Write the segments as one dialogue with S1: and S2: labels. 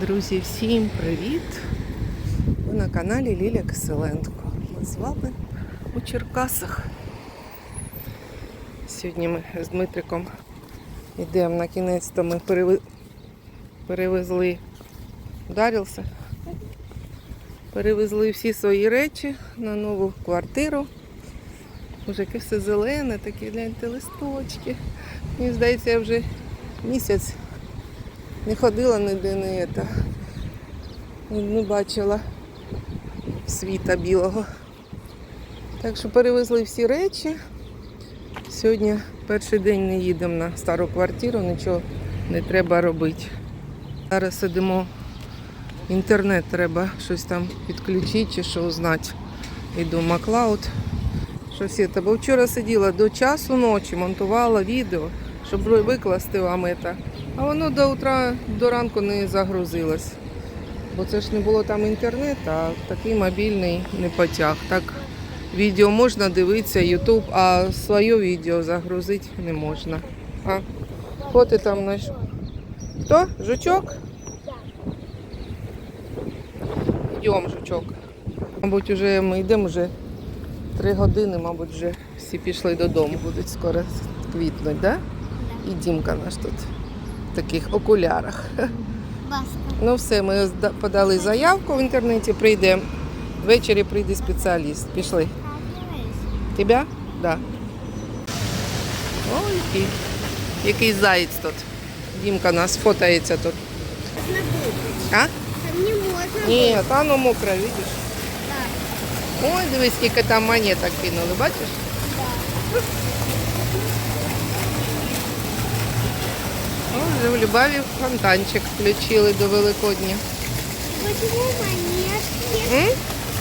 S1: Друзі, всім привіт! Ви на каналі Ліля Киселенко. Ми з вами у Черкасах. Сьогодні ми з Дмитриком йдемо на кінець, то ми перевезли, ударився, перевезли всі свої речі на нову квартиру. Уже яке все зелене, такі гляньте листочки. Мені здається, я вже місяць не ходила ніде не, это, не бачила світа білого. Так що перевезли всі речі. Сьогодні перший день не їдемо на стару квартиру, нічого не треба робити. Зараз сидимо, інтернет треба щось там підключити чи що узнати. Йду в Маклауд. Щось це. Бо вчора сиділа до часу ночі, монтувала відео, щоб викласти вам це. А воно до утра до ранку не загрузилось. Бо це ж не було там інтернету, а такий мобільний не потяг. Так відео можна дивитися, Ютуб, а своє відео загрузити не можна. А хто ти там наш? Хто? Жучок? Йдемо, жучок. Мабуть, вже ми йдемо вже три години, мабуть, вже всі пішли додому, будуть скоро квітнуть, да? І Дімка наш тут в таких окулярах. Ну все, ми подали заявку в інтернеті, прийде. Ввечері прийде спеціаліст. Пішли. Тебя? Да. Ой, який, який заєць тут. Дімка нас фотається тут. А?
S2: Там не можно.
S1: Ні, та ну мокро, видиш? Ой, дивись, скільки там монеток кинули, бачиш? О, вже в Любаві фонтанчик включили до Великодня.
S2: Почему монетки?
S1: М?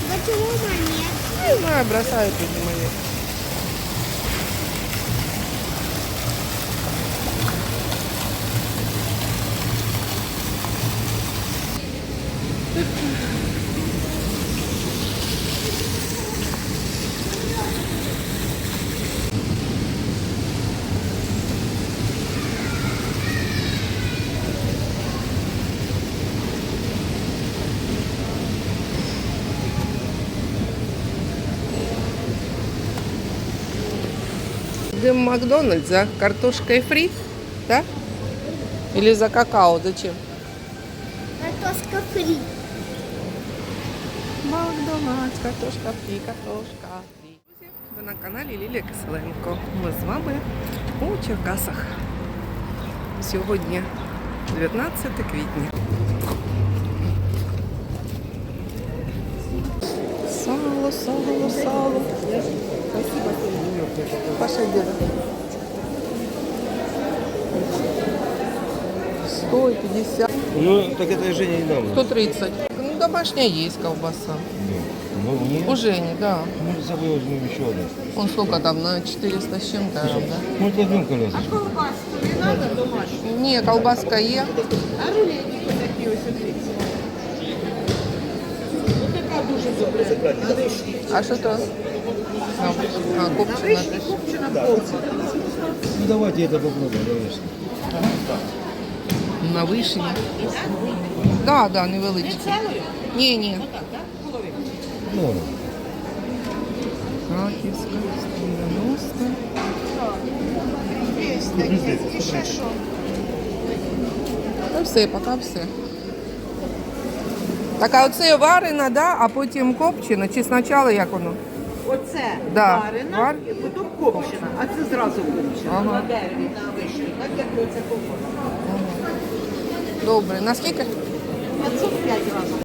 S2: Почему монетки?
S1: Не знаю, бросають люди монетки. Идем в Макдональдс за картошкой фри, да? Или за какао, зачем?
S2: Картошка фри.
S1: Макдональдс, картошка фрі, картошка фрі. Ви на каналі Лілія Киселенко. Ми з вами у Черкасах. Сьогодні 19 квітня. Сало, сало, сало. Паша, где? 150,
S3: Ну, так это Женя не нам.
S1: 130. Ну, домашняя есть колбаса.
S3: Ну, нет.
S1: У Жени, да.
S3: Мы с собой возьмем еще одну.
S1: Он сколько там, на 400 с чем-то, да?
S3: Ну, вот возьмем колясочку.
S1: Не, колбаска є. А що то? А, а копчена теж.
S3: Ну, давайте это попробуем, конечно.
S1: На вишні. Да, да, невеличкі. Ні, ні.
S3: Ну,
S1: Краківська, 190. Ну все, поки все. Так, а оце варена, да, а потім копчена, чи спочатку як воно?
S4: Оце
S1: Да.
S4: варена,
S1: Вар-
S4: і потім копчена, а це зразу копчена.
S1: Ага.
S4: На дереві, на вишні, так як оце копчена.
S1: Добре. Наскільки?
S4: 505 разів.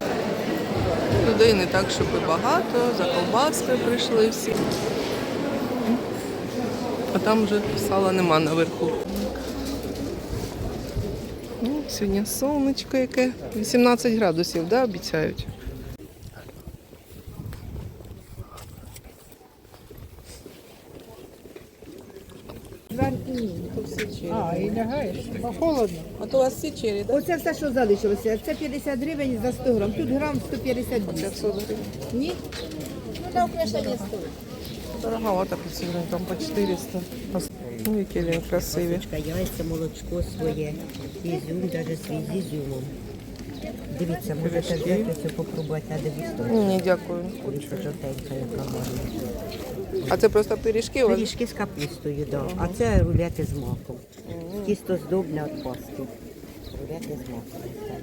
S1: Людей не так, щоб і багато, за колбаскою прийшли всі. А там вже сала нема наверху. Сьогодні сонечко яке. 18 градусів, да, обіцяють.
S5: А, і лягаєш? А холодно.
S1: А то у вас всі чері, да?
S5: Оце все, що залишилося. Це 50 гривень за 100 грам. Тут грам 150 гривень.
S1: 500 гривень.
S5: Ні? Ну, на украшення стоїть.
S1: Дороговато 500 гривень, там по 400. Ну, які він красиві.
S6: Яйця, молочко своє, ізюм, навіть свій з ізюмом. Дивіться, можете взяти цю попробувати, а дивіться.
S1: Ні, дякую.
S6: Дивіться, жовтенька, яка гарна.
S1: А це просто пиріжки у вас?
S6: Пиріжки з капустою, да. а це рулети з маком. Тісто здобне від паски. Рулети з маком.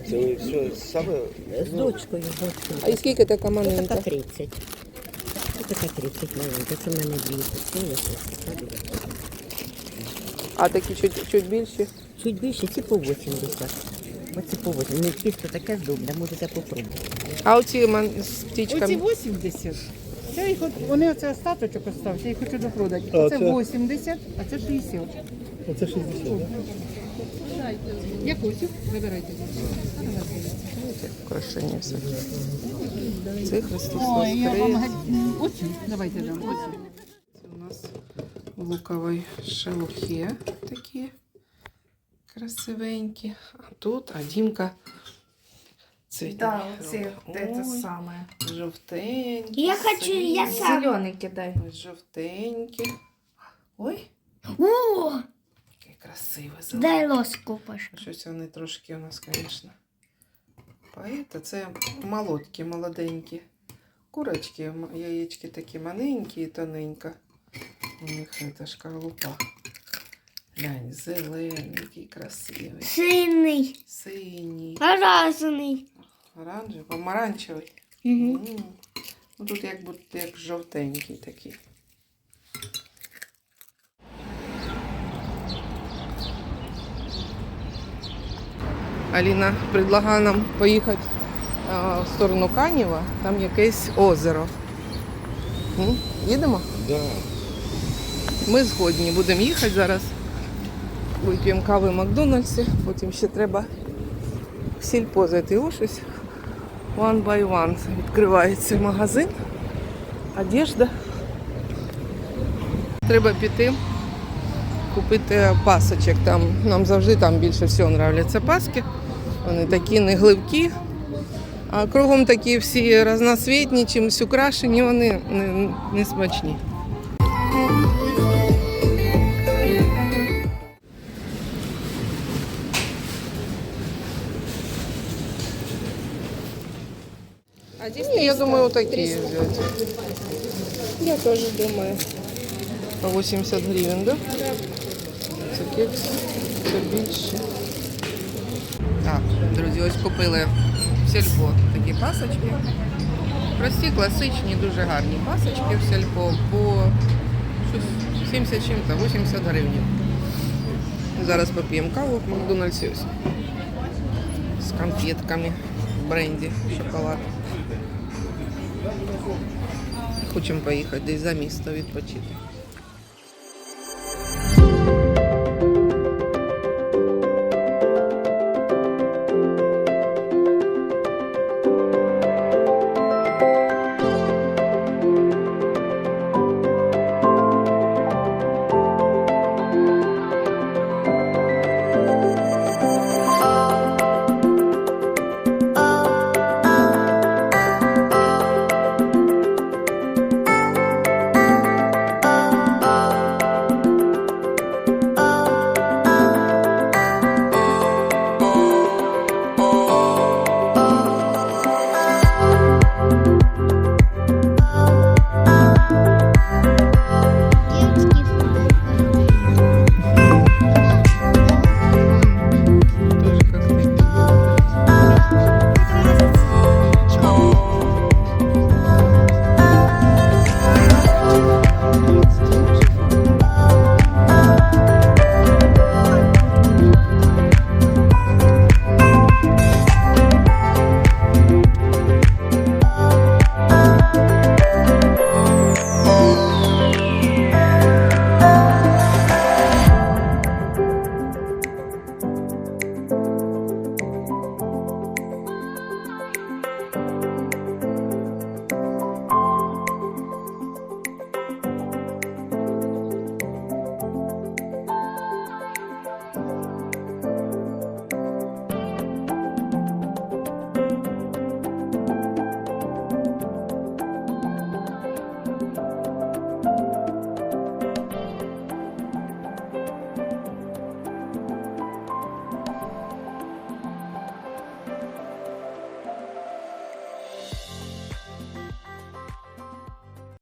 S3: Це все саме
S6: З дочкою, з дочкою.
S1: А і скільки така
S6: Ось
S1: маленька?
S6: така 30. Ось така 30 маленька. Це в мене дві посили.
S1: А такі чуть, чуть більші?
S6: Чуть більше, ці по 80. Оці по 80. Ну, тісто таке здобне, можете попробувати.
S1: А оці ман- з
S5: Оці
S1: птічками?
S5: 80. Це їх, от- вони оце остаточок остався, я їх хочу допродати.
S3: А
S5: Оце
S3: це?
S5: 80, а це 60.
S3: Оце 60,
S5: Якусь вибирайте.
S1: Украшення все. Це Христос
S5: Ой, я вам
S1: Воскрес.
S5: га- оці, давайте дам, оці.
S1: Це луковій шелухі такі красивенькі. А тут а Дімка цвіте.
S7: Да, оце, це
S1: Ой,
S7: саме.
S1: Жовтенькі.
S2: Я хочу, я сам.
S7: Зелений кидай.
S1: Жовтенькі. Ой,
S2: О,
S1: який красивий зелений.
S2: дай ложку, Пашка.
S1: Щось вони трошки у нас, звісно. Поїта. Це молодкі, молоденькі. Курочки, яєчки такі маленькі і тоненько. У них це шкарлупа. Глянь, зелений, який красивий.
S2: Сильний,
S1: Синій,
S2: разний.
S1: оранжевий, помаранчевий.
S2: Угу.
S1: Ну, тут як будто як жовтенький такий. Аліна предлагає нам поїхати а, в сторону Канєва, там якесь озеро. М? Їдемо?
S3: Да.
S1: Ми згодні будемо їхати зараз. Вип'ємо кави в Макдональдсі, потім ще треба в сільпо зайти. О, щось one by one відкривається магазин. Одежда. Треба піти купити пасочок. Там, нам завжди там більше всього нравляться паски. Вони такі не гливкі, а кругом такі всі разноцвітні, чимось украшені, вони не, не смачні. Ні, я думаю, такі взяти.
S7: Я теж думаю.
S1: По 80 гривень, да? Це кекс, це більше. Так, друзі, ось купили в сільпо такі пасочки. Прості, класичні, дуже гарні пасочки в сільпо по 70 чим-то, 80 гривень. Зараз поп'ємо каву в Макдональдсі ось. З конфетками в бренді, шоколад. Хочемо поїхати десь за місто відпочити.